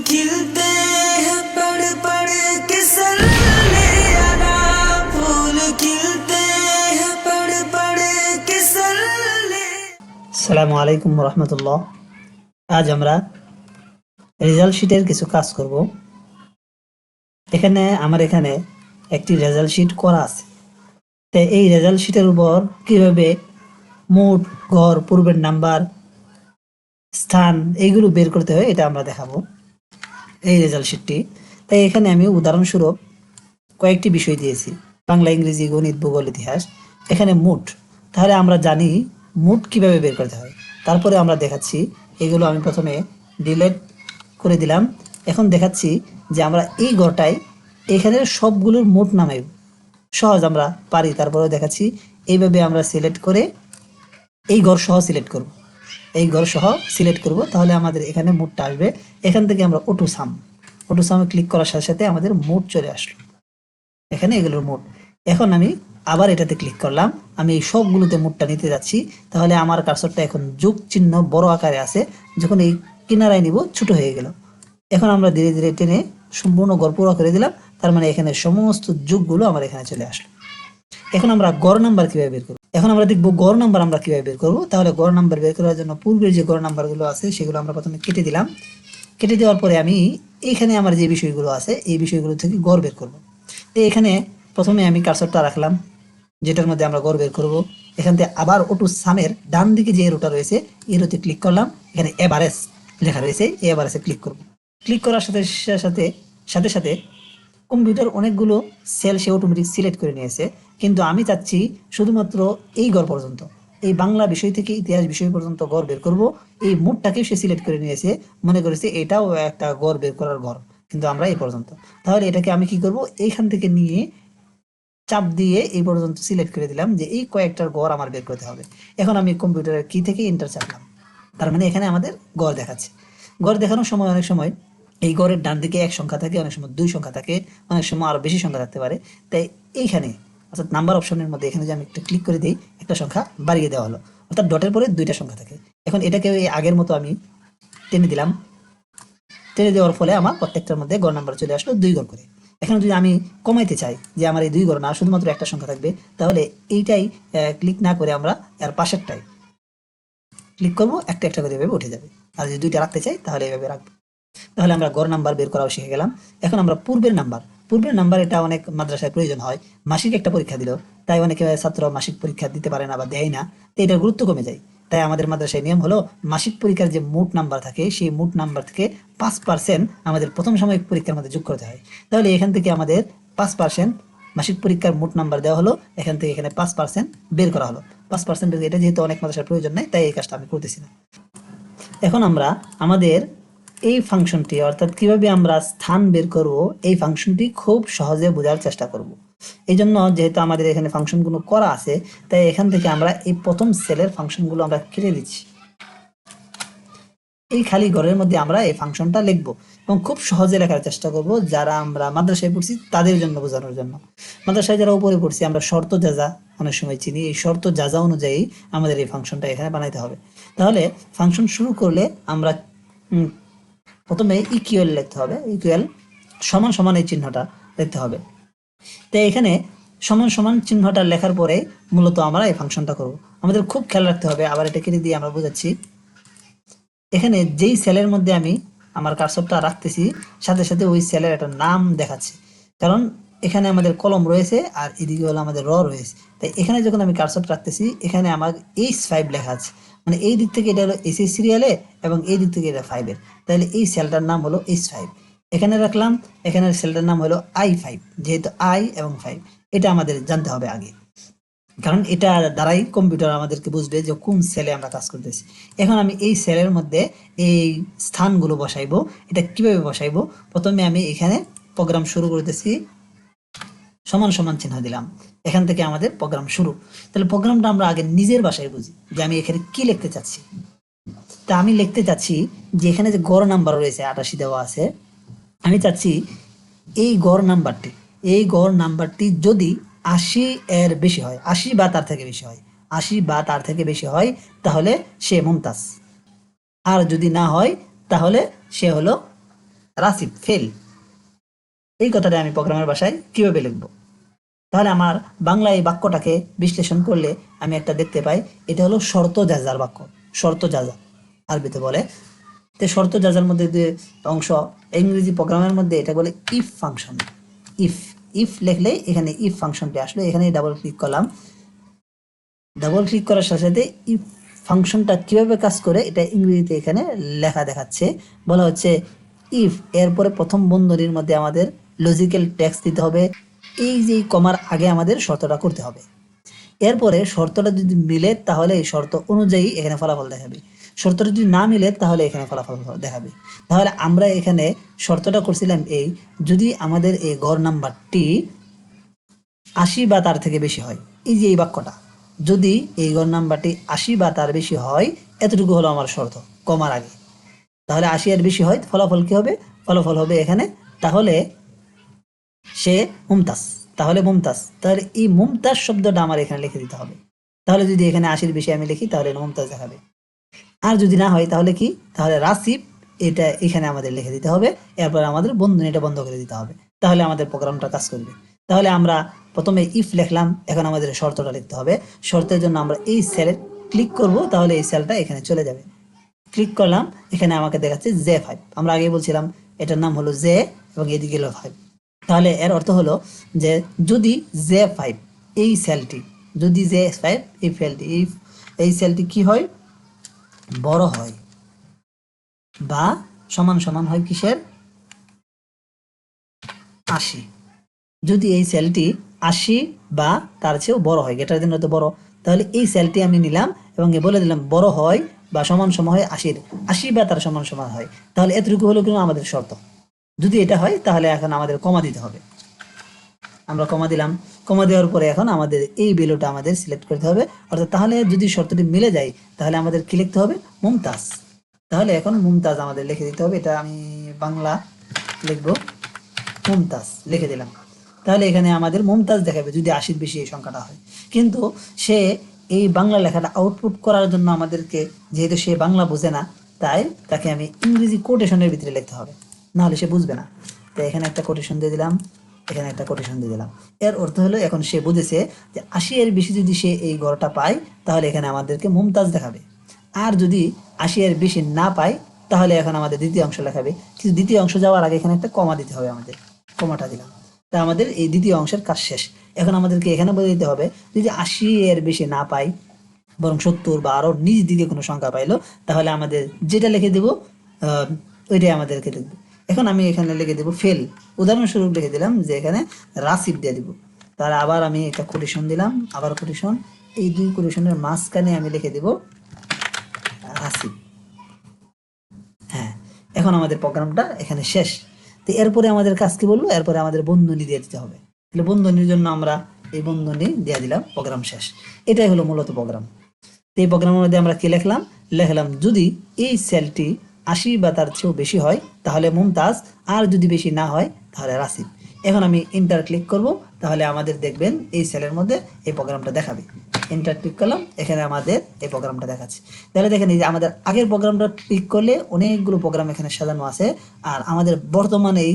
खिलते हैं पड़ पड़ के सल्ले आना फूल खिलते हैं पड़ पड़ के सल्ले আসসালামু আলাইকুম রহমতুল্লাহ আজ আমরা রেজাল্ট শিটের কিছু কাজ করব এখানে আমার এখানে একটি রেজাল্ট শিট করা আছে তো এই রেজাল্ট শিটের উপর কিভাবে মোট ঘর পূর্বের নাম্বার স্থান এইগুলো বের করতে হয় এটা আমরা দেখাবো এই রেজাল্ট শিটটি তাই এখানে আমি উদাহরণস্বরূপ কয়েকটি বিষয় দিয়েছি। বাংলা, ইংরেজি, গণিত, ভূগোল, ইতিহাস। এখানে মোট। তাহলে আমরা জানি মোট কীভাবে বের করতে হয়। তারপরে আমরা দেখাচ্ছি। এগুলো আমি প্রথমে ডিলেট করে দিলাম। এখন দেখাচ্ছি যে আমরা এই ঘরটায় এখানে সবগুলোর মোট নামাই সহজ আমরা পারি। তারপরে দেখাচ্ছি। এইভাবে আমরা সিলেক্ট করে এই ঘর সহ সিলেক্ট করব। এই ঘর সহ সিলেক্ট করব, তাহলে আমাদের এখানে মোটটা আসবে। এখান থেকে আমরা অটো সাম অটো সামে ক্লিক করার সাথে সাথে আমাদের মোট চলে আসলো। এখানে এগুলোর মোট। এখন আমি আবার এটাতে ক্লিক করলাম। আমি এই সবগুলোতে মোটটা নিতে যাচ্ছি। তাহলে আমার কার্সরটা এখন যোগ চিহ্ন বড় আকারে আছে। যখন এই কিনারায় নিব, ছোট হয়ে গেল। এখন আমরা ধীরে ধীরে টেনে সম্পূর্ণ গড় পুরো করে দিলাম। তার মানে এখানে সমস্ত যুগগুলো আমার এখানে চলে আসলো। এখন আমরা গড় নাম্বার কীভাবে বের করব? এখন আমরা দেখব গড় নাম্বার আমরা কীভাবে বের করব। তাহলে গড় নাম্বার বের করার জন্য পূর্বের যে গড় নাম্বারগুলো আছে, সেগুলো আমরা প্রথমে কেটে দিলাম। কেটে দেওয়ার পরে আমি এখানে আমার যে বিষয়গুলো আছে, এই বিষয়গুলো থেকে গড় বের করব। তো এখানে প্রথমে আমি কার্সরটা রাখলাম, যেটার মধ্যে আমরা গড় বের করব। এখান থেকে আবার ওটু সামের ডান দিকে যে এরোটা রয়েছে এরোতে ক্লিক করলাম। এখানে এভারেস লেখা রয়েছে এই এভারেসে ক্লিক করব। ক্লিক করার সাথে সাথে সাথে সাথে কম্পিউটার অনেকগুলো সেল সে অটোমেটিক সিলেক্ট করে নিয়েছে, কিন্তু আমি চাচ্ছি শুধুমাত্র এই গড় পর্যন্ত। এই বাংলা বিষয় থেকে ইতিহাস বিষয় পর্যন্ত গড় বের করব। এই মোডটাকেও সে সিলেক্ট করে নিয়েছে, মনে করেছে এটাও একটা গড় বের করার ঘর, কিন্তু আমরা এই পর্যন্ত। তাহলে এটাকে আমি কি করব? এইখান থেকে নিয়ে চাপ দিয়ে এই পর্যন্ত সিলেক্ট করে দিলাম যে এই কয়েকটার গড় আমার বের করতে হবে। এখন আমি কম্পিউটারের কি থেকে ইন্টার চাপলাম। তার মানে এখানে আমাদের গড় দেখাচ্ছে। গড় দেখানোর সময় অনেক সময় এই গড়ের ডান দিকে এক সংখ্যা থাকে, অনেক সময় দুই সংখ্যা থাকে, অনেক সময় আরও বেশি সংখ্যা থাকতে পারে। তাই এইখানে, অর্থাৎ নাম্বার অপশনের মধ্যে এখানে যে আমি একটা ক্লিক করে দিই, একটা সংখ্যা বাড়িয়ে দেওয়া হলো। অর্থাৎ ডটের পরে দুইটা সংখ্যা থাকে। এখন এটাকে এই আগের মতো আমি টেনে দিলাম। টেনে দেওয়ার ফলে আমার প্রত্যেকটার মধ্যে গড় নাম্বার চলে আসলো দুই গড় করে। এখন যদি আমি কমাইতে চাই যে আমার এই দুই গড় না, শুধুমাত্র একটা সংখ্যা থাকবে, তাহলে এইটাই ক্লিক না করে আমরা এর পাশেরটাই ক্লিক করব, একটা একটা করে এভাবে উঠে যাবে। আর যদি দুইটা রাখতে চাই, তাহলে এভাবে রাখব। তাহলে আমরা গড় নাম্বার বের করাও শিখে গেলাম। এখন আমরা পূর্বের নাম্বার। পূর্বের নাম্বার এটা অনেক মাদ্রাসায় প্রয়োজন হয়। মাসিক একটা পরীক্ষা দিল। তাই অনেকে ছাত্র মাসিক পরীক্ষা দিতে পারে না বা দেয় না। তো এটার গুরুত্ব কমে যায়। তাই আমাদের মাদ্রাসায় নিয়ম হলো, মাসিক পরীক্ষার যে মোট নাম্বার থাকে, সেই মোট নাম্বার থেকে পাঁচ পার্সেন্ট আমাদের প্রথম সাময়িক পরীক্ষার মধ্যে যোগ করতে হয়। তাহলে এখান থেকে আমাদের পাঁচ পার্সেন্ট মাসিক পরীক্ষার মোট নাম্বার দেওয়া হলো। এখান থেকে এখানে পাঁচ পার্সেন্ট বের করা হলো। পাঁচ পার্সেন্ট এটা যেহেতু অনেক মাদ্রাসার প্রয়োজন নেই, তাই এই কাজটা আমি করতেছি না। এখন আমরা আমাদের এই ফাংশনটি অর্থাৎ কীভাবে আমরা স্থান বের করব, এই ফাংশনটি খুব সহজে বোঝার চেষ্টা করব। এই জন্য যেহেতু আমাদের এখানে ফাংশনগুলো করা আছে, তাই এখান থেকে আমরা এই প্রথম সেলের ফাংশনগুলো আমরা কেটে দিচ্ছি। এই খালি ঘরের মধ্যে আমরা এই ফাংশনটা লিখব এবং খুব সহজে লেখার চেষ্টা করব যারা আমরা মাদ্রাসায় পড়ছি তাদের জন্য বোঝানোর জন্য। মাদ্রাসায় যারা উপরে পড়ছি, আমরা শর্ত যাজা অনেক সময় চিনি, এই শর্ত যাজা অনুযায়ী আমাদের এই ফাংশনটা এখানে বানাইতে হবে। তাহলে ফাংশন শুরু করলে আমরা প্রথমে ইকুয়াল লিখতে হবে ইকুয়াল সমান সমান এই চিহ্নটা লিখতে হবে। তো এখানে সমান সমান চিহ্নটা লেখার পরে মূলত আমরা এই ফাংশনটা করব। আমাদের খুব খেয়াল রাখতে হবে, আবার এটা কেটে দিয়ে আমরা বোঝাচ্ছি। এখানে যেই সেলের মধ্যে আমি আমার কারসপটা রাখতেছি, সাথে সাথে ওই সেলের একটা নাম দেখাচ্ছে। কারণ এখানে আমাদের কলম রয়েছে আর এদিকে হলো আমাদের র রয়েছে। তাই এখানে যখন আমি কার্সরটা রাখতেছি, এখানে আমার এইচ ফাইভ লেখা আছে। মানে এই দিক থেকে এটা হলো এসি সিরিয়ালে এবং এই দিক থেকে এটা ফাইভের তাহলে এই সেলটার নাম হলো এস ফাইভ এখানে রাখলাম, এখানে সেলটার নাম হলো আই ফাইভ যেহেতু আই এবং ফাইভ এটা আমাদের জানতে হবে আগে। কারণ এটা দ্বারাই কম্পিউটার আমাদেরকে বুঝবে যে কোন সেলে আমরা কাজ করতেছি। এখন আমি এই সেলের মধ্যে এই স্থানগুলো বসাইবো। এটা কীভাবে বসাইবো? প্রথমে আমি এখানে প্রোগ্রাম শুরু করতেছি। সমান সমান চিহ্ন দিলাম। এখান থেকে আমাদের প্রোগ্রাম শুরু। তাহলে প্রোগ্রামটা আমরা আগে নিজের ভাষায় বুঝি যে আমি এখানে কি লিখতে চাচ্ছি। তা আমি লিখতে চাচ্ছি যে এখানে যে গড় নাম্বার রয়েছে, আটাশি দেওয়া আছে, আমি চাচ্ছি এই গড় নাম্বারটি, এই গড় নাম্বারটি যদি আশি এর বেশি হয়, আশি বা তার থেকে বেশি হয়, আশি বা তার থেকে বেশি হয়, তাহলে সে মুমতাজ। আর যদি না হয়, তাহলে সে হলো রাসিব, ফেল। এই কথাটা আমি প্রোগ্রামের ভাষায় কীভাবে লিখব? তাহলে আমার বাংলা এই বাক্যটাকে বিশ্লেষণ করলে আমি একটা দেখতে পাই, এটা হলো শর্ত যাজার বাক্য, শর্ত যাজা আরবিতে বলে, তো শর্ত যাজার মধ্যে যে অংশ, ইংরেজি প্রোগ্রামের মধ্যে এটা বলে ইফ ফাংশন ইফ ইফ লিখলে এখানে ইফ ফাংশনটি আসলে, এখানে ডাবল ক্লিক করলাম। ডাবল ক্লিক করার সাথে সাথে ইফ ফাংশনটা কীভাবে কাজ করে, এটা ইংরেজিতে এখানে লেখা দেখাচ্ছে। বলা হচ্ছে ইফ এরপরে প্রথম বন্ধনীর মধ্যে আমাদের লজিক্যাল ট্যাক্স দিতে হবে। এই যে কমার আগে আমাদের শর্তটা করতে হবে। এরপরে শর্তটা যদি মিলে, তাহলে এই শর্ত অনুযায়ী এখানে ফলাফল দেখাবে। শর্তটা যদি না মিলে, তাহলে এখানে ফলাফল দেখাবে। তাহলে আমরা এখানে শর্তটা করছিলাম এই, যদি আমাদের এই ঘর নাম্বারটি আশি বা তার থেকে বেশি হয়, এই যে এই বাক্যটা, যদি এই ঘর নাম্বারটি আশি বা তার বেশি হয়, এতটুকু হলো আমার শর্ত কমার আগে। তাহলে আশি আর বেশি হয়, ফলাফল কি হবে? ফলাফল হবে এখানে, তাহলে সে মুমতাজ। তাহলে মুমতাজ, তাহলে এই মুমতাজ শব্দটা আমার এখানে লিখে দিতে হবে। তাহলে যদি এখানে আশির বেশি আমি লিখি, তাহলে মুমতাজ দেখাবে। আর যদি না হয়, তাহলে কি? তাহলে রাসিব, এটা এখানে আমাদের লিখে দিতে হবে। এরপর আমাদের বন্ধনীটা বন্ধ করে দিতে হবে। তাহলে আমাদের প্রোগ্রামটা কাজ করবে। তাহলে আমরা প্রথমে ইফ লিখলাম, এখন আমাদের শর্তটা লিখতে হবে। শর্তের জন্য আমরা এই সেলে ক্লিক করব, তাহলে এই সেলটা এখানে চলে যাবে। ক্লিক করলাম, এখানে আমাকে দেখাচ্ছে জে ফাইভ আমরা আগে বলছিলাম, এটার নাম হলো জে এবং এদিকে হলো ফাইভ তাহলে এর অর্থ হলো যে যদি জে ফাইভ এই সেলটি যদি জে ফাইভ এই ফেলটি এই এই সেলটি কি হয়? বড় হয় বা সমান সমান হয় কিসের? আশি। যদি এই সেলটি আশি বা তার চেয়েও বড় হয় গেটার দিন হয়তো বড়, তাহলে এই সেলটি আমি নিলাম এবং বলে দিলাম বড় হয় বা সমান সমান হয় আশির। আশি বা তার সমান সমান হয়। তাহলে এতটুকু হলো কিন্তু আমাদের শর্ত। যদি এটা হয়, তাহলে এখন আমাদের কমা দিতে হবে। আমরা কমা দিলাম। কমা দেওয়ার পরে এখন আমাদের এই ভ্যালুটা আমাদের সিলেক্ট করতে হবে। অর্থাৎ তাহলে যদি শর্তটি মিলে যায়, তাহলে আমাদের কি লিখতে হবে? মুমতাজ। তাহলে এখন মুমতাজ আমাদের লিখে দিতে হবে। এটা আমি বাংলা লিখব। মুমতাজ লিখে দিলাম। তাহলে এখানে আমাদের মুমতাজ দেখাবে যদি আশির বেশি এই সংখ্যাটা হয়। কিন্তু সে এই বাংলা লেখাটা আউটপুট করার জন্য আমাদেরকে, যেহেতু সে বাংলা বোঝে না, তাই তাকে আমি ইংরেজি কোটেশনের ভিতরে লিখতে হবে। নাহলে সে বুঝবে না। তো এখানে একটা কোটেশন দিয়ে দিলাম, এখানে একটা কোটেশন দিয়ে দিলাম। এর অর্থ হলো, এখন সে বুঝেছে যে আশি এর বেশি যদি সে এই ঘরটা পায়, তাহলে এখানে আমাদেরকে মুমতাজ দেখাবে। আর যদি আশি এর বেশি না পায়, তাহলে এখন আমাদের দ্বিতীয় অংশ লেখাবে। কিন্তু দ্বিতীয় অংশ যাওয়ার আগে এখানে একটা কমা দিতে হবে আমাদের। কমাটা দিলাম। তা আমাদের এই দ্বিতীয় অংশের কাজ শেষ। এখন আমাদেরকে এখানে বলে দিতে হবে, যদি আশি এর বেশি না পাই বরং সত্তর বা আরও নিজ দিকে কোনো সংখ্যা পাইলো, তাহলে আমাদের যেটা লিখে দেবো ওইটাই আমাদেরকে লিখবে। এখন আমি এখানে লিখে দেবো ফেল। উদাহরণস্বরূপ লিখে দিলাম যে এখানে রাসিব দিয়ে দিব। তাহলে আবার আমি একটা কোটেশন দিলাম, আবার কোটেশন এই দুই কোটেশনের মাঝখানে আমি লিখে দেব রাসিব হ্যাঁ এখন আমাদের প্রোগ্রামটা এখানে শেষ। তো এরপরে আমাদের কাজ কি বলব এরপরে আমাদের বন্ধনী দিয়ে দিতে হবে। তাহলে বন্ধনীর জন্য আমরা এই বন্ধনী দিয়ে দিলাম, প্রোগ্রাম শেষ। এটাই হলো মূলত প্রোগ্রাম। এই প্রোগ্রামের মধ্যে আমরা কি লিখলাম? লিখলাম যদি এই সেলটি আশি বা তার চেয়েও বেশি হয়, তাহলে মুমতাজ, আর যদি বেশি না হয়, তাহলে রাসিব এখন আমি ইন্টার ক্লিক করব, তাহলে আমাদের দেখবেন এই সেলের মধ্যে এই প্রোগ্রামটা দেখাবে। ইন্টার ক্লিক করলাম, এখানে আমাদের এই প্রোগ্রামটা দেখাচ্ছে। তাহলে দেখেন এই যে আমাদের আগের প্রোগ্রামটা ক্লিক করলে অনেকগুলো প্রোগ্রাম এখানে সাজানো আছে, আর আমাদের বর্তমানে এই,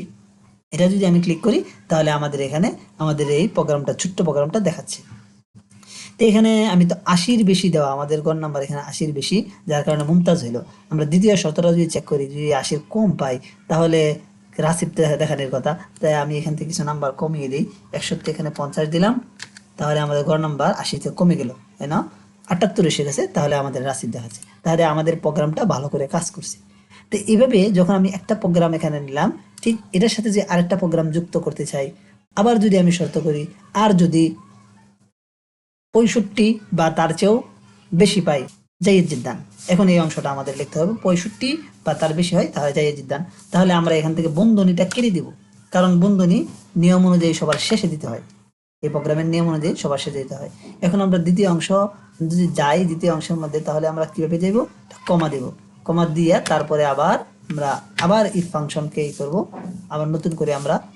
এটা যদি আমি ক্লিক করি, তাহলে আমাদের এখানে আমাদের এই প্রোগ্রামটা ছোট্ট প্রোগ্রামটা দেখাচ্ছে। তো এখানে আমি তো আশির বেশি দেওয়া, আমাদের গড় নাম্বার এখানে আশির বেশি, যার কারণে মুমতাজ হইল। আমরা দ্বিতীয় শতটা যদি চেক করি, যদি আশির কম পাই, তাহলে রাসিব দেখানোর কথা। তাই আমি এখান থেকে কিছু নাম্বার কমিয়ে দিই। একষট্টি এখানে পঞ্চাশ দিলাম, তাহলে আমাদের গড় নাম্বার আশিতে কমে গেল, তাই না? আটাত্তর এসে গেছে, তাহলে আমাদের রাসিব দেখাচ্ছে। তাহলে আমাদের প্রোগ্রামটা ভালো করে কাজ করছে। তো এইভাবে যখন আমি একটা প্রোগ্রাম এখানে নিলাম, ঠিক এটার সাথে যে আরেকটা প্রোগ্রাম যুক্ত করতে চাই, আবার যদি আমি শর্ত করি, আর যদি পঁয়ষট্টি বা তার চেয়েও বেশি পাই জাইয়ের জিদ্দান। এখন এই অংশটা আমাদের লিখতে হবে। পঁয়ষট্টি বা তার বেশি হয় তাহলে জাইয়ের জিদ্দান। তাহলে আমরা এখান থেকে বন্ধনীটা কেটে দিব। কারণ বন্ধনী নিয়ম অনুযায়ী সবার শেষে দিতে হয়। এই প্রোগ্রামের নিয়ম অনুযায়ী সবার শেষে দিতে হয়। এখন আমরা দ্বিতীয় অংশ, যদি যাই দ্বিতীয় অংশের মধ্যে, তাহলে আমরা কীভাবে যাইব? কমা দেব। কমা দিয়ে তারপরে আবার আমরা আবার ইফ ফাংশনকে ই করব। আবার নতুন করে আমরা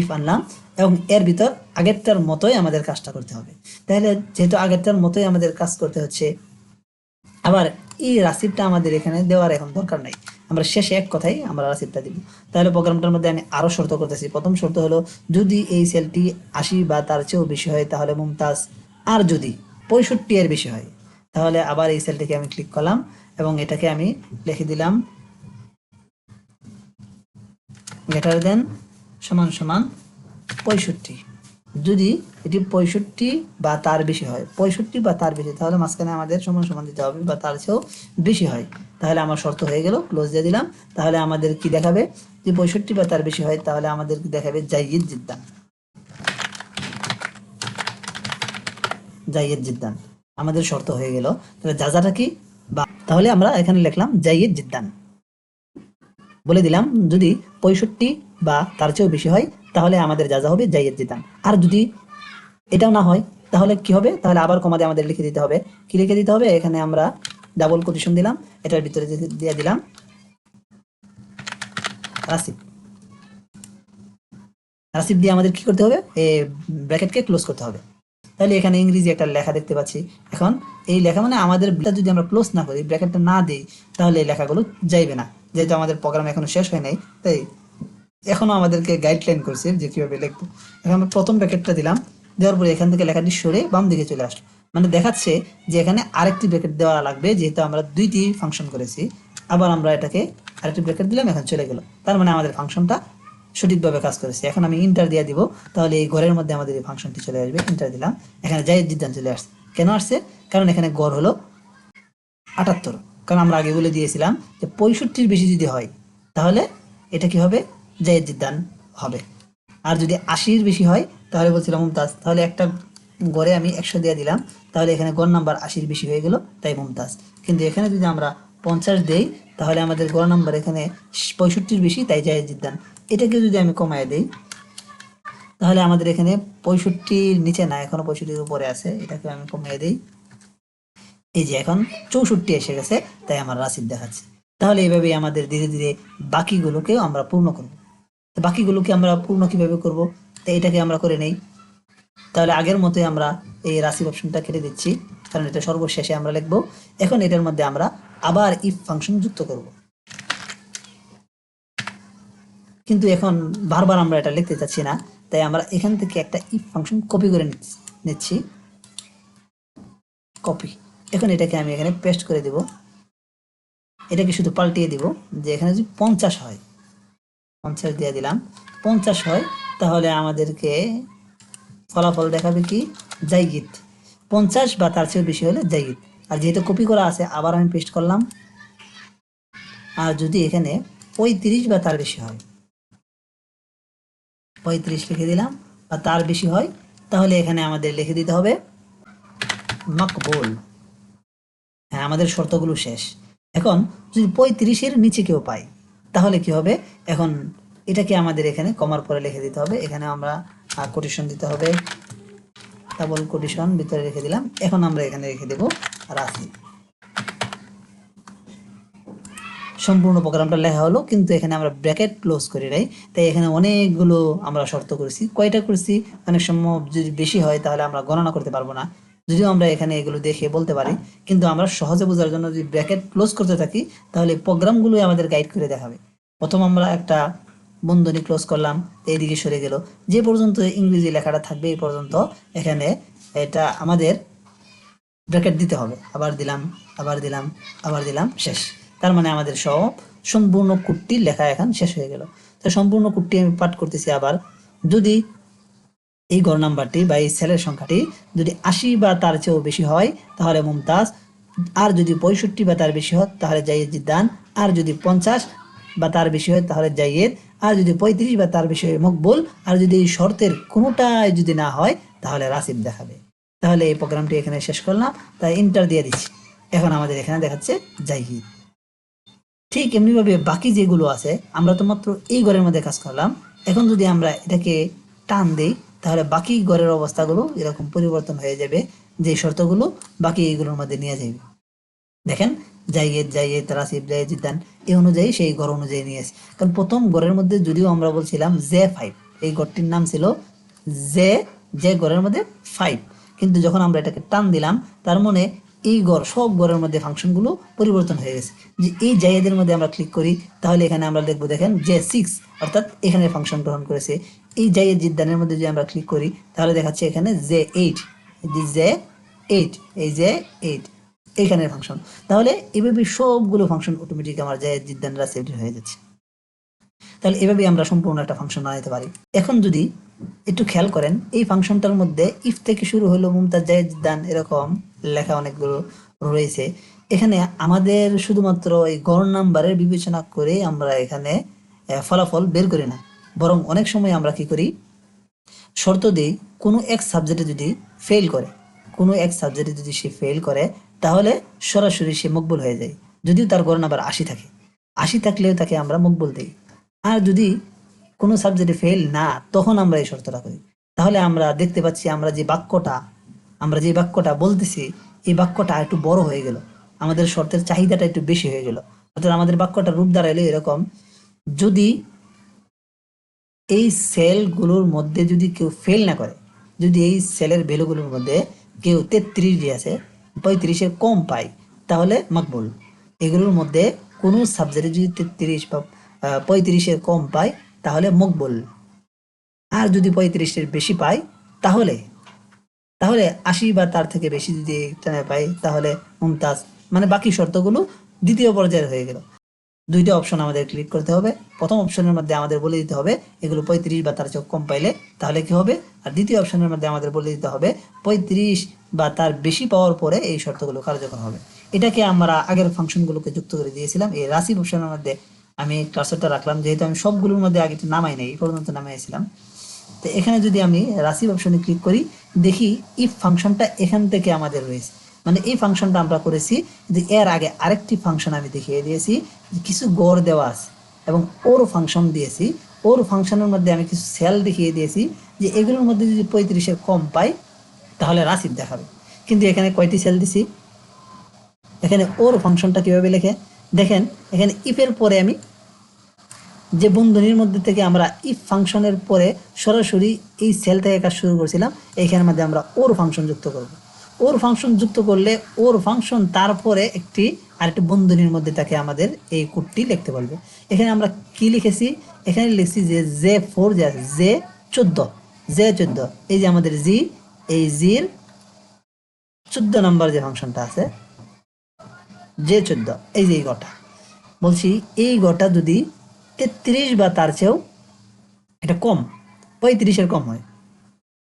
ইফ আনলাম এবং এর ভিতর আগেরটার মতোই আমাদের কাজটা করতে হবে। তাহলে যেহেতু আগেরটার মতোই আমাদের কাজ করতে হচ্ছে, আবার এই রাসিপটা আমাদের এখানে দেওয়ার এখন দরকার নাই। আমরা শেষে এক কথাই আমরা রাসিপটা দিব। তাহলে প্রোগ্রামটার মধ্যে আমি আরও শর্ত করতেছি। প্রথম শর্ত হলো, যদি এই সেলটি আশি বা তার চেয়েও বেশি হয়, তাহলে মুমতাজ, আর যদি পঁয়ষট্টি এর বেশি হয়, তাহলে আবার এই সেলটিকে আমি ক্লিক করলাম, এবং এটাকে আমি লিখে দিলাম গ্রেটার দেন সমান সমান পঁয়ষট্টি। যদি এটি পঁয়ষট্টি বা তার বেশি হয়, পঁয়ষট্টি বা তার বেশি, তাহলে মাঝখানে আমাদের সমান সমান দিতে হবে বা তার চেয়েও বেশি হয়। তাহলে আমার শর্ত হয়ে গেল ক্লোজ দিয়ে দিলাম। তাহলে আমাদের কি দেখাবে? যে পঁয়ষট্টি বা তার বেশি হয়, তাহলে আমাদের কি দেখাবে? জাইয়িদ জিদ্দান। জাইয়িদ জিদ্দান। আমাদের শর্ত হয়ে গেল। তাহলে যাজাটা কি? বা তাহলে আমরা এখানে লিখলাম জাইয়ের জিদ্দান। বলে দিলাম, যদি পঁয়ষট্টি বা তার চেয়েও বেশি হয়, তাহলে আমাদের যা যা হবে জাইয়েদ জিতান। আর যদি এটাও না হয়, তাহলে কি হবে? তাহলে আবার কমাতে আমাদের লিখে দিতে হবে। কি লিখে দিতে হবে? এখানে আমরা ডাবল কোটেশন দিলাম, এটার ভিতরে দিয়ে- দিলাম। রাসিব। রাসিব দিয়ে আমাদের কি করতে হবে? এই ব্র্যাকেটকে ক্লোজ করতে হবে। তাহলে এখানে ইংরেজি একটা লেখা দেখতে পাচ্ছি। এখন এই লেখা মানে আমাদের যদি আমরা ক্লোজ না করি, ব্র্যাকেটটা না দিই, তাহলে এই লেখাগুলো যাইবে না। যেহেতু আমাদের প্রোগ্রাম এখনও শেষ হয় নাই, তাই এখনও আমাদেরকে গাইডলাইন করছে যে কীভাবে লিখব। এখন আমরা প্রথম ব্র্যাকেটটা দিলাম, দেওয়ার পরে এখান থেকে লেখাটি সরে বাম দিকে চলে আসলো। মানে দেখাচ্ছে যে এখানে আরেকটি ব্র্যাকেট দেওয়া লাগবে, যেহেতু আমরা দুইটি ফাংশন করেছি। আবার আমরা এটাকে আরেকটি ব্র্যাকেট দিলাম, এখন চলে গেল। তার মানে আমাদের ফাংশনটা সঠিকভাবে কাজ করেছে। এখন আমি ইন্টার দিয়ে দিব, তাহলে এই ঘরের মধ্যে আমাদের এই ফাংশনটি চলে আসবে। ইন্টার দিলাম, এখানে যাই জিদ্দান চলে আসছে। কেন আসছে? কারণ এখানে গড় হলো আটাত্তর। কারণ আমরা আগে বলে দিয়েছিলাম যে পঁয়ষট্টির বেশি যদি হয়, তাহলে এটা কি হবে? জায়েদ জিদ্দান হবে। আর যদি আশির বেশি হয়, তাহলে বলছিলাম মুমতাজ। তাহলে একটা গড়ে আমি একশো দিয়ে দিলাম। তাহলে এখানে গড় নাম্বার আশির বেশি হয়ে গেল, তাই মুমতাজ। কিন্তু এখানে যদি আমরা পঞ্চাশ দেই, তাহলে আমাদের গড় নাম্বার এখানে পঁয়ষট্টির বেশি, তাই জায়েদ জিদ্দান। এটাকে যদি আমি কমায় দেই, তাহলে আমাদের এখানে পঁয়ষট্টির নিচে না, এখনও পঁয়ষট্টির উপরে আছে এটাকে আমি কমিয়ে দিই। এই যে এখন চৌষট্টি এসে গেছে, তাই আমার রাশিদ দেখাচ্ছে। তাহলে এইভাবে আমাদের ধীরে ধীরে বাকিগুলোকেও আমরা পূর্ণ করব। তো বাকিগুলোকে আমরা পূর্ণ কীভাবে করব? তো এটাকে আমরা করে নেই। তাহলে আগের মতোই আমরা এই রাশি অপশনটা কেটে দিচ্ছি, কারণ এটা সর্বশেষে আমরা লিখব। এখন এটার মধ্যে আমরা আবার ইফ ফাংশন যুক্ত করব। কিন্তু এখন বারবার আমরা এটা লিখতে চাচ্ছি না, তাই আমরা এখান থেকে একটা ইফ ফাংশন কপি করে নিচ্ছি। কপি এখন এটাকে আমি এখানে পেস্ট করে দিব। এটাকে শুধু পাল্টিয়ে দিব যে এখানে যদি পঞ্চাশ হয়, পঞ্চাশ দিয়ে দিলাম। পঞ্চাশ হয়, তাহলে আমাদেরকে ফলাফল দেখাবে কি? জাইগিত। পঞ্চাশ বা তার চেয়েও বেশি হলে জাইগিত। আর যেহেতু কপি করা আছে, আবার আমি পেস্ট করলাম। আর যদি এখানে পঁয়ত্রিশ বা তার বেশি হয়, পঁয়ত্রিশ লিখে দিলাম, বা তার বেশি হয়, তাহলে এখানে আমাদের লিখে দিতে হবে মকবুল। হ্যাঁ আমাদের শর্তগুলো শেষ। এখন যদি পঁয়ত্রিশের নিচে কেউ পাই তাহলে কি হবে? এখন এটাকে আমাদের এখানে কমার পরে লিখে দিতে হবে। এখানে আমরা কোটেশন দিতে হবে। ডাবল কোটেশন ভিতরে রেখে দিলাম। এখন আমরা এখানে রেখে দেব রাশি। সম্পূর্ণ প্রোগ্রামটা লেখা হলো, কিন্তু এখানে আমরা ব্র্যাকেট ক্লোজ করি নাই। তাই এখানে অনেকগুলো আমরা শর্ত করেছি। কয়টা করেছি? অনেক সময় যদি বেশি হয়, তাহলে আমরা গণনা করতে পারব না। যদিও আমরা এখানে এগুলো দেখে বলতে পারি, কিন্তু আমরা সহজে বোঝার জন্য যদি ব্র্যাকেট ক্লোজ করতে থাকি, তাহলে প্রোগ্রামগুলোই আমাদের গাইড করে দেখাবে। প্রথম আমরা একটা বন্ধনী ক্লোজ করলাম, এইদিকে সরে গেল। যে পর্যন্ত ইংরেজি লেখাটা থাকবে, এই পর্যন্ত এখানে এটা আমাদের ব্র্যাকেট দিতে হবে। আবার দিলাম আবার দিলাম আবার দিলাম, শেষ। তার মানে আমাদের সব সম্পূর্ণ কুটটি লেখা এখন শেষ হয়ে গেল। তো সম্পূর্ণ কুটটি আমি পাঠ করতেছি আবার। যদি এই গড় নাম্বারটি বা এই সেলের সংখ্যাটি যদি আশি বা তার চেয়েও বেশি হয়, তাহলে মুমতাজ। আর যদি পঁয়ষট্টি বা তার বেশি হয়, তাহলে জাইয়েদ জিদ্দান। আর যদি পঞ্চাশ বা তার বেশি হয়, তাহলে জাইয়েদ। আর যদি পঁয়ত্রিশ বা তার বেশি হয়, মকবুল। আর যদি এই শর্তের কোনোটাই যদি না হয়, তাহলে রাসিব দেখাবে। তাহলে এই প্রোগ্রামটি এখানে শেষ করলাম। তাই ইন্টার দিয়ে দিচ্ছি। এখন আমাদের এখানে দেখাচ্ছে জাইহিদ ঠিক এমনিভাবে বাকি যেগুলো আছে, আমরা তো মাত্র এই ঘরের মধ্যে কাজ করলাম। এখন যদি আমরা এটাকে টান দিই তাহলে বাকি ঘরের অবস্থাগুলো এরকম পরিবর্তন হয়ে যাবে, যে শর্তগুলো বাকি এইগুলোর মধ্যে নিয়ে যাবে দেখেন জাইয়েদ জাইয়েদ রাসিব জাইয়েদ জিদ্দান এই অনুযায়ী সেই ঘর অনুযায়ী নিয়েছে কারণ প্রথম ঘরের মধ্যে যদিও আমরা বলছিলাম জে ফাইভ, এই ঘরটির নাম ছিল জে যে ঘরের মধ্যে ফাইভ। কিন্তু যখন আমরা এটাকে টান দিলাম, তার মানে এই গড় সব গড়ের মধ্যে ফাংশনগুলো পরিবর্তন হয়ে গেছে। যে এই জায়গাদের মধ্যে আমরা ক্লিক করি, তাহলে এখানে আমরা দেখব, দেখেন যে সিক্স অর্থাৎ এখানে ফাংশন গ্রহণ করেছে। এই জায়গায় জিদ্দানের মধ্যে যদি আমরা ক্লিক করি, তাহলে দেখাচ্ছে এখানে জে এইট জে এইট এই জে এইট এইখানের ফাংশন তাহলে এভাবে সবগুলো ফাংশন অটোমেটিক আমার যে জিদ্দানরা সেভ হয়ে যাচ্ছে। তাহলে এভাবে আমরা সম্পূর্ণ একটা ফাংশন বানাইতে পারি। এখন যদি একটু খেয়াল করেন, এই ফাংশনটার মধ্যে ইফ থেকে শুরু হলো মুমতাজ জাহেদ জিদ্দান এরকম লেখা অনেকগুলো রয়েছে। এখানে আমাদের শুধুমাত্র এই গড় নাম্বারের বিবেচনা করে আমরা এখানে ফলাফল বের করি না। বরং অনেক সময় আমরা কি করি? শর্ত দিই, কোনো এক সাবজেক্টে যদি ফেল করে, কোনো এক সাবজেক্টে যদি সে ফেল করে, তাহলে সরাসরি সে মকবুল হয়ে যায়। যদিও তার গড় নাম্বার আশি থাকে। আশি থাকলেও তাকে আমরা মকবুল দিই। আর যদি কোনো সাবজেক্টে ফেল না, তখন আমরা এই শর্তটা করি। তাহলে আমরা দেখতে পাচ্ছি, আমরা যে বাক্যটা, আমরা যে বাক্যটা বলতেছি, এই বাক্যটা একটু বড় হয়ে গেল। আমাদের শর্তের চাহিদাটা একটু বেশি হয়ে গেল। অর্থাৎ আমাদের বাক্যটা রূপ দাঁড়াইলো এরকম, যদি এই সেলগুলোর মধ্যে যদি কেউ ফেল না করে, যদি এই সেলের ভ্যালুগুলোর মধ্যে কেউ তেত্রিশ দিয়ে আছে পঁয়ত্রিশে কম পায়, তাহলে মাকবুল। এগুলোর মধ্যে কোনো সাবজেক্টে যদি তেত্রিশ বা পঁয়ত্রিশের কম পায়, তাহলে মকবুল। আর যদি পঁয়ত্রিশের বেশি পায়, তাহলে তাহলে আশি বা তার থেকে বেশি যদি পাই তাহলে মুমতাজ মানে বাকি শর্তগুলো দ্বিতীয় পর্যায়ের হয়ে গেল। দুইটা অপশন আমাদের ক্লিক করতে হবে। প্রথম অপশনের মধ্যে আমাদের বলে দিতে হবে, এগুলো পঁয়ত্রিশ বা তার চেয়ে কম পাইলে তাহলে কি হবে? আর দ্বিতীয় অপশনের মধ্যে আমাদের বলে দিতে হবে, পঁয়ত্রিশ বা তার বেশি পাওয়ার পরে এই শর্তগুলো কার্যকর হবে। এটাকে আমরা আগের ফাংশনগুলোকে যুক্ত করে দিয়েছিলাম, এই রাশি অপশনের মধ্যে আমি কার্সরটা রাখলাম, যেহেতু আমি সবগুলোর মধ্যে আগে নামাই নাই, এই পর্যন্ত নামাইছিলাম। তো এখানে যদি আমি রাশি অপশনে ক্লিক করি, দেখি ইফ ফাংশনটা এখান থেকে আমাদের রয়েছে। মানে এই ফাংশনটা আমরা করেছি যে এর আগে আরেকটি ফাংশন আমি দেখিয়ে দিয়েছি কিছু গড় দেওয়া আছে, এবং ওর ফাংশন দিয়েছি। ওর ফাংশনের মধ্যে আমি কিছু সেল দেখিয়ে দিয়েছি, যে এগুলোর মধ্যে যদি পঁয়ত্রিশের কম পাই, তাহলে রাশিদ দেখাবে। কিন্তু এখানে কয়টি সেল দিছি? এখানে ওর ফাংশনটা কীভাবে লেখে? দেখেন, এখানে ইফের পরে আমি যে বন্ধনীর মধ্যে থেকে আমরা ইফ ফাংশনের পরে সরাসরি এই সেল থেকে কাজ শুরু করছিলাম এইখানের মধ্যে আমরা ওর ফাংশন যুক্ত করব। ওর ফাংশন যুক্ত করলে ওর ফাংশন তারপরে একটি আরেকটি বন্ধনীর মধ্যে তাকে আমাদের এই কোডটি লিখতে বলবে। এখানে আমরা কি লিখেছি? এখানে লিখছি যে জে ফোর, যে আছে, জে চোদ্দ জে চোদ্দ, এই যে আমাদের জি, এই জির চোদ্দ নম্বর যে ফাংশনটা আছে, জে চোদ্দ, এই যে এই গটা। বলছি, এই গটা যদি তেত্রিশ বা তার চেয়েও এটা কম, পঁয়ত্রিশের কম হয়,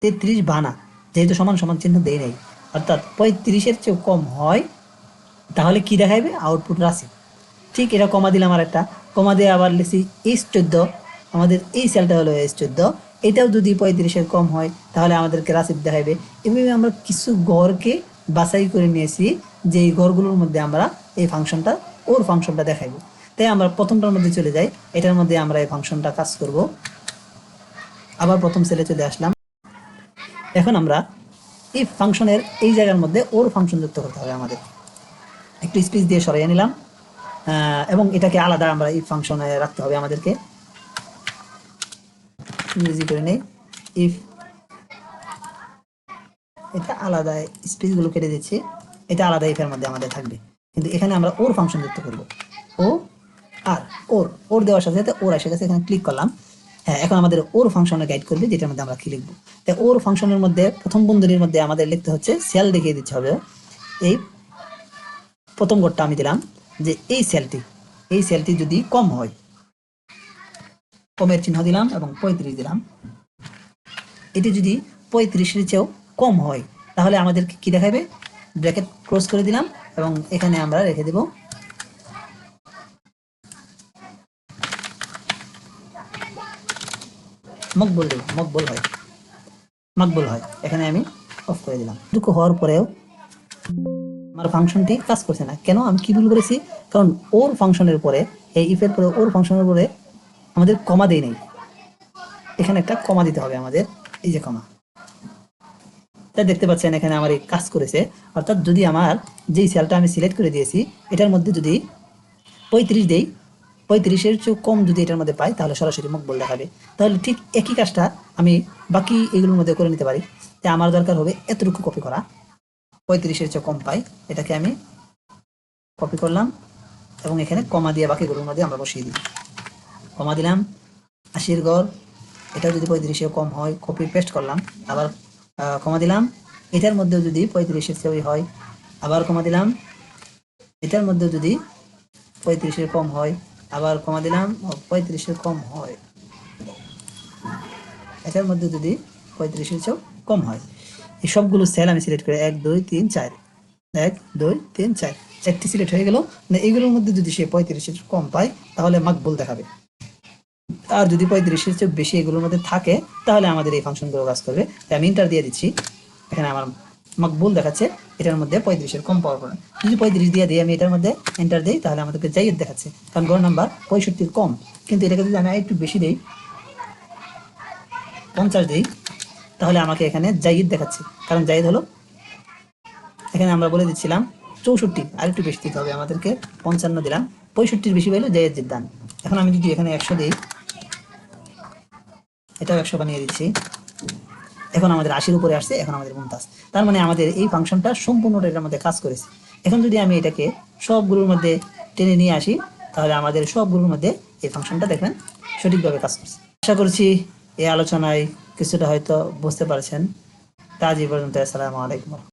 তেত্রিশ বানা, যেহেতু সমান সমান চিহ্ন দেয় নাই। অর্থাৎ পঁয়ত্রিশের চেয়েও কম হয়, তাহলে কি দেখাইবে? আউটপুট রাশি। ঠিক এটা কমা দিলাম আর একটা কমা দিয়ে আবার লিখছি এইচ চোদ্দ। আমাদের এই সেলটা হলো এইচ চোদ্দ। এটাও যদি পঁয়ত্রিশের কম হয়, তাহলে আমাদেরকে রাশি দেখাইবে। এভাবে আমরা কিছু গড়কে বাছাই করে নিয়েছি, যে এই গড়গুলোর মধ্যে আমরা এই ফাংশনটা, ওর ফাংশনটা দেখাইবো। তাই আমরা প্রথমটার মধ্যে চলে যাই। এটার মধ্যে আমরা এই ফাংশনটা কাজ করব। আবার প্রথম সেলে চলে আসলাম। এখন আমরা এই ফাংশনের এই জায়গার মধ্যে ওর ফাংশন যুক্ত করতে হবে আমাদের। একটু স্পেস দিয়ে সরাইয়ে নিলাম। এবং এটাকে আলাদা আমরা এই ফাংশনে রাখতে হবে আমাদেরকে। ইংরেজি করে নেই। ইফ এটা আলাদা স্পেসগুলো কেটে দিচ্ছি। এটা আলাদা ইফের মধ্যে আমাদের থাকবে। কিন্তু এখানে আমরা ওর ফাংশন যুক্ত করব। ও আর, ওর ওর দেওয়ার সাথে সাথে ওর এসে গেছে, এখানে ক্লিক করলাম। এখন আমাদের ওর ফাংশনে গাইড করবে, যেটার মধ্যে আমরা কি লিখব? তাই ওর ফাংশনের মধ্যে, প্রথম বন্ধনীর মধ্যে আমাদের লিখতে হচ্ছে সেল দেখিয়ে দিতে হবে। এই প্রথম কোডটা আমি দিলাম, যে এই সেলটি এই সেলটি যদি কম হয়, কমের চিহ্ন দিলাম এবং পঁয়ত্রিশ দিলাম। এটি যদি পঁয়ত্রিশের চেয়েও কম হয়, তাহলে আমাদেরকে কি দেখাবে? ব্র্যাকেট ক্রস করে দিলাম এবং এখানে আমরা রেখে দেব মকবুল দেব, মকবুল হয়। মকবুল হয়। এখানে আমি অফ করে দিলাম। দুঃখ হওয়ার পরেও আমার ফাংশনটি কাজ করছে না। কেন? আমি কি ভুল করেছি? কারণ ওর ফাংশনের পরে এই ইফের পরে ওর ফাংশনের পরে আমাদের কমা দেই নাই। এখানে একটা কমা দিতে হবে আমাদের, এই যে কমা তাই দেখতে পাচ্ছেন, এখানে আমার এই কাজ করেছে। অর্থাৎ যদি আমার যেই সেলটা আমি সিলেক্ট করে দিয়েছি, এটার মধ্যে যদি পঁয়ত্রিশ দেই পঁয়ত্রিশের চেয়ে কম যদি এটার মধ্যে পাই, তাহলে সরাসরি মকবল দেখাবে। তাহলে ঠিক একই কাজটা আমি বাকি এগুলোর মধ্যে করে নিতে পারি। তাই আমার দরকার হবে এতটুকু কপি করা। পঁয়ত্রিশের চেয়ে কম পাই, এটাকে আমি কপি করলাম এবং এখানে কমা দিয়ে বাকিগুলোর মধ্যে আমরা বসিয়ে দিই। কমা দিলাম, আশির গড় এটা যদি পঁয়ত্রিশের কম হয় কপি পেস্ট করলাম, আবার কমা দিলাম, এটার মধ্যেও যদি পঁয়ত্রিশের চেয়ে হয়, আবার কমা দিলাম, এটার মধ্যেও যদি পঁয়ত্রিশের কম হয় আবার কমা দিলাম পঁয়ত্রিশের কম হয়। এটার মধ্যে যদি পঁয়ত্রিশের চেয়েও কম হয়, এই সবগুলো সেল আমি সিলেক্ট করে এক, দুই, তিন, চার, এক, দুই, তিন, চার চারটি সিলেক্ট হয়ে গেল। না এগুলোর মধ্যে যদি সে পঁয়ত্রিশের কম পায়, তাহলে মাকবুল দেখাবে। আর যদি পঁয়ত্রিশের চেয়ে বেশি এগুলোর মধ্যে থাকে, তাহলে আমাদের এই ফাংশনগুলো কাজ করবে। আমি ইন্টার দিয়ে দিচ্ছি। এখানে আমার মাকবুল দেখাচ্ছে, এটার মধ্যে পঁয়ত্রিশের কম পাওয়ার পরে যদি পঁয়ত্রিশ দিয়ে দিই, আমি এটার মধ্যে এন্টার দিই, তাহলে আমাদেরকে জাইয়েদ দেখাচ্ছে। কারণ গড় নাম্বার পঁয়ষট্টির কম। কিন্তু এটাকে যদি আমি একটু বেশি দিই, পঞ্চাশ দিই, তাহলে আমাকে এখানে জাইদ দেখাচ্ছে। কারণ জাইদ হলো, এখানে আমরা বলে দিচ্ছিলাম চৌষট্টি আর একটু বেশি দিতে হবে আমাদেরকে, পঞ্চান্ন দিলাম। পঁয়ষট্টির বেশি পাইলো জায়েদ জিদ্দান এখন আমি যদি এখানে একশো দিই, এটাও একশো বানিয়ে দিচ্ছি। এখন আমাদের আশির উপরে আসছে, এখন আমাদের মুমতাজ। তার মানে আমাদের এই ফাংশনটা সম্পূর্ণটা এটার মধ্যে কাজ করেছে। এখন যদি আমি এটাকে সবগুলোর মধ্যে টেনে নিয়ে আসি, তাহলে আমাদের সবগুলোর মধ্যে এই ফাংশনটা দেখবেন সঠিকভাবে কাজ করছে। আশা করছি এই আলোচনায় কিছুটা হয়তো বুঝতে পারছেন। তা পর্যন্ত আসসালামু আলাইকুম।